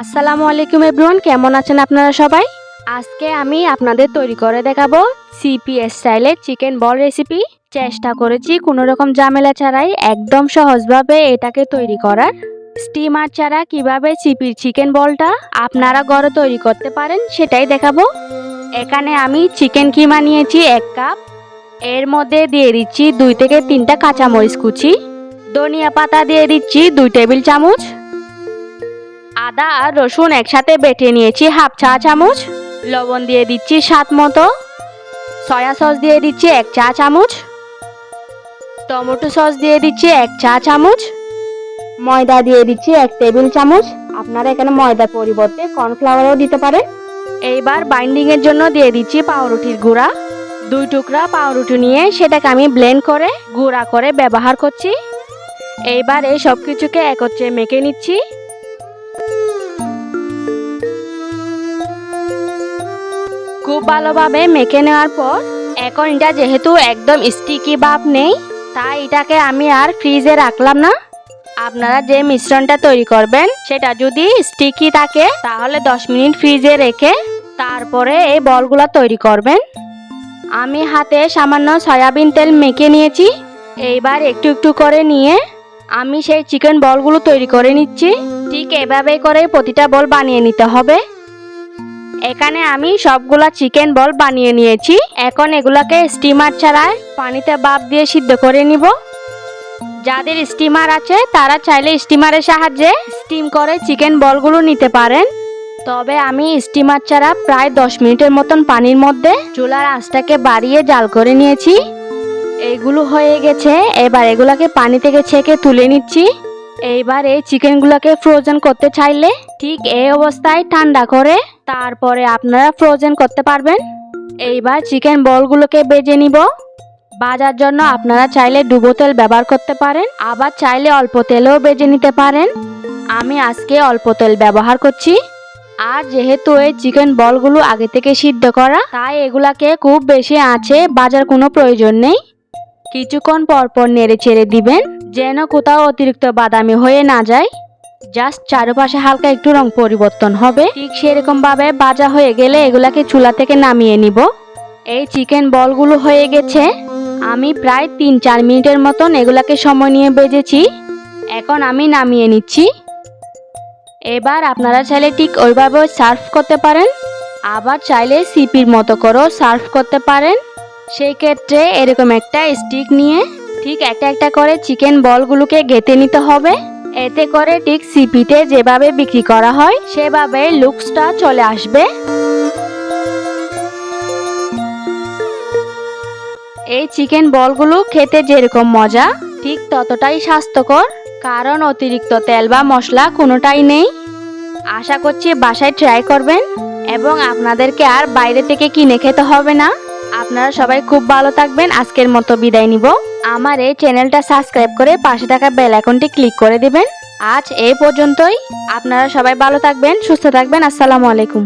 আসসালামু আলাইকুম এভরিওয়ান, কেমন আছেন আপনারা সবাই? আজকে আমি আপনাদের তৈরি করে দেখাবো সিপি স্টাইলের চিকেন বল রেসিপি চেষ্টা করেছি কোনো রকম ঝামেলা ছাড়াই একদম সহজভাবে এটাকে তৈরি করার। স্টিমার ছাড়া কীভাবে চিপির চিকেন বলটা আপনারা ঘরে তৈরি করতে পারেন সেটাই দেখাবো। এখানে আমি চিকেন কিমা নিয়েছি এক কাপ। এর মধ্যে দিয়ে দিচ্ছি দুই থেকে তিনটা কাঁচামরিচ কুচি। ধনিয়া পাতা দিয়ে দিচ্ছি দুই টেবিল চামচ। আদা আর রসুন একসাথে বেটে নিয়েছি হাফ চা চামচ। লবণ দিয়ে দিচ্ছি স্বাদ মতো। সয়া সস দিয়ে দিচ্ছি এক চা চামচ। টমেটো সস দিয়ে দিচ্ছি এক চা চামচ। ময়দা দিয়ে দিচ্ছি এক টেবিল চামচ। আপনারা এখানে ময়দার পরিবর্তে কর্নফ্লাওয়ারও দিতে পারেন। এইবার বাইন্ডিংয়ের জন্য দিয়ে দিচ্ছি পাউরুটির গুঁড়া। দুই টুকরা পাউরুটি নিয়ে সেটাকে আমি ব্লেন্ড করে, গুঁড়া করে ব্যবহার করছি। এইবার এই সব কিছুকে একত্রে মেখে নিচ্ছি। খুব ভালোভাবে মেখে নেওয়ার পর, এখন এটা যেহেতু একদম স্টিকি ভাব নেই, তাই এটাকে আমি আর ফ্রিজে রাখলাম না। আপনারা যে মিশ্রণটা তৈরি করবেন, সেটা যদি স্টিকি থাকে, তাহলে 10 মিনিট ফ্রিজে রেখে তারপরে এই বলগুলো তৈরি করবেন। আমি হাতে সামান্য সয়াবিন তেল মেখে নিয়েছি, এইবার একটু একটু করে নিয়ে আমি সেই চিকেন বলগুলো তৈরি করে নিচ্ছি। ঠিক এভাবে করে প্রতিটা বল বানিয়ে নিতে হবে। এখানে আমি সবগুলা চিকেন বল বানিয়ে নিয়েছি। এখন এগুলাকে স্টিমার ছাড়াই পানিতে বাপ দিয়ে সিদ্ধ করে নিব। যাদের স্টিমার আছে, তারা চাইলে স্টিমারের সাহায্যে স্টিম করে চিকেন বলগুলো নিতে পারেন। তবে আমি স্টিমার ছাড়া প্রায় দশ মিনিটের মতন পানির মধ্যে চুলার আঁচটাকে বাড়িয়ে জাল করে নিয়েছি। এইগুলো হয়ে গেছে, এবার এগুলাকে পানি থেকে ছেঁকে তুলে নিচ্ছি। এইবার এই চিকেনগুলোকে ফ্রোজেন করতে চাইলে ঠিক এই অবস্থায় ঠান্ডা করে তারপরে আপনারা ফ্রোজেন করতে পারবেন। এইবার চিকেন বলগুলোকে বেজে নিব। বাজার জন্য আপনারা চাইলে ডুবো তেল ব্যবহার করতে পারেন, আবার চাইলে অল্প তেলেও বেজে নিতে পারেন। আমি আজকে অল্প তেল ব্যবহার করছি। আর যেহেতু এই চিকেন বলগুলো আগে থেকে সিদ্ধ করা, তাই এগুলাকে খুব বেশি আছে বাজার কোনো প্রয়োজন নেই। কিছুক্ষণ পর পর নেড়ে ছেড়ে দিবেন। যেন কোথাও অতিরিক্ত বাদামি হয়ে না যায়। জাস্ট চারপাশে হালকা একটু রং পরিবর্তন হবে। ঠিক সেরকম ভাবে ভাজা হয়ে গেলে এগুলাকে চুলা থেকে নামিয়ে নিব। এই চিকেন বলগুলো হয়ে গেছে। আমি প্রায় তিন চার মিনিটের মতন এগুলাকে সময় নিয়ে বেজেছি। এখন আমি নামিয়ে নিচ্ছি। এবার আপনারা চাইলে ঠিক ওইভাবে সার্ভ করতে পারেন। আবার চাইলে সিপির মতো করেও সার্ভ করতে পারেন। সেই ক্ষেত্রে এরকম একটা স্টিক নিয়ে ঠিক একটা একটা করে চিকেন বলগুলোকে গেঁথে নিতে হবে। এতে করে ঠিক সিপিতে যেভাবে বিক্রি করা হয়, সেভাবে লুকসটা চলে আসবে। এই চিকেন বলগুলো খেতে যেরকম মজা, ঠিক ততটাই স্বাস্থ্যকর, কারণ অতিরিক্ত তেল বা মশলা কোনোটাই নেই। আশা করছি বাসায় ট্রাই করবেন, এবং আপনাদেরকে আর বাইরে থেকে কিনে খেতে হবে না। আপনারা সবাই খুব ভালো থাকবেন। আজকের মতো বিদায় নিব। আমার এই চ্যানেলটা সাবস্ক্রাইব করে পাশে থাকা বেল আইকনটি ক্লিক করে দিবেন। আজ এ পর্যন্তই। আপনারা সবাই ভালো থাকবেন, সুস্থ থাকবেন। আসসালামু আলাইকুম।